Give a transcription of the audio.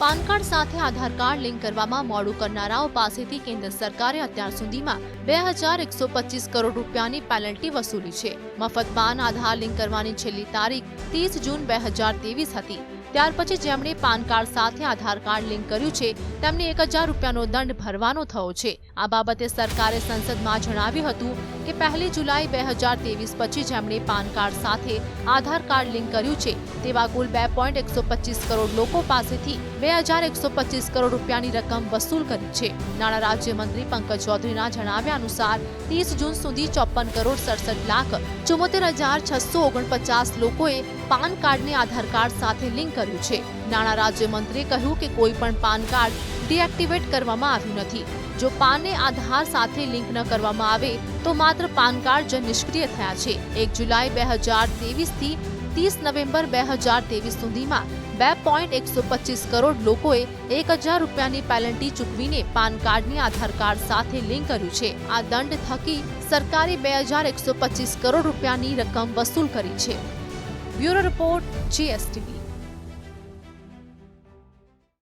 PAN card સાથે આધાર card link કરવામાં મોડું કરનારાઓ પાસેથી કેન્દ્ર સરકારે અત્યાર સુધીમાં બે હજાર એકસો પચીસ કરોડ રૂપિયાની પેનલ્ટી વસૂલી છે. મફત પાન, આધાર લિંક કરવાની છેલ્લી તારીખ ત્રીસ જૂન બે હજાર ત્રેવીસ હતી. ત્યાર પછી જેમણે પાન કાર્ડ સાથે આધાર કાર્ડ લિંક કર્યું છે, તેમને એક હજાર રૂપિયાનો દંડ ભરવાનો થયો છે. આ બાબતે સરકારે સંસદમાં જણાવ્યું હતું કે પહેલી જુલાઈ બે હજાર ત્રેવીસ પછી જેમણે પાન કાર્ડ સાથે આધાર કાર્ડ લિંક કર્યું છે, તેવા કુલ બે પોઈન્ટ એકસો પચીસ કરોડ લોકો પાસેથી બે હજાર એકસો પચીસ કરોડ રૂપિયાની રકમ વસૂલ કરી છે. નાણાં રાજ્યમંત્રી પંકજ ચૌધરીના જણાવ્યા અનુસાર, ત્રીસ જૂન સુધી ચોપન કરોડ સડસઠ લાખ ચુમ્મોતેર હજાર છસો ઓગણપચાસ લોકોએ પાન કાર્ડને આધાર કાર્ડ સાથે લિંક કર્યું છે. નાણાં રાજ્યમંત્રીએ કહ્યું કે કોઈ પણ પાન કાર્ડ ડીએક્ટિવેટ કરવામાં આવ્યું નથી. જો પાનને આધાર સાથે લિંક ન કરવામાં આવે, તો માત્ર પાન કાર્ડ જ નિષ્ક્રિય થયા છે. એક જુલાઈ બે હજાર ત્રેવીસથી ત્રીસ નવેમ્બર બે હજાર ત્રેવીસ સુધીમાં બે પોઈન્ટ એકસો પચીસ કરોડ લોકોએ એક હજાર રૂપિયાની પેનલ્ટી ચૂકવીને પાન કાર્ડની આધાર કાર્ડ સાથે લિંક કર્યું છે. આ દંડ થકી સરકારે બે હજાર એકસો પચીસ કરોડ રૂપિયાની રકમ વસૂલ કરી છે. Bureau report, GSTV.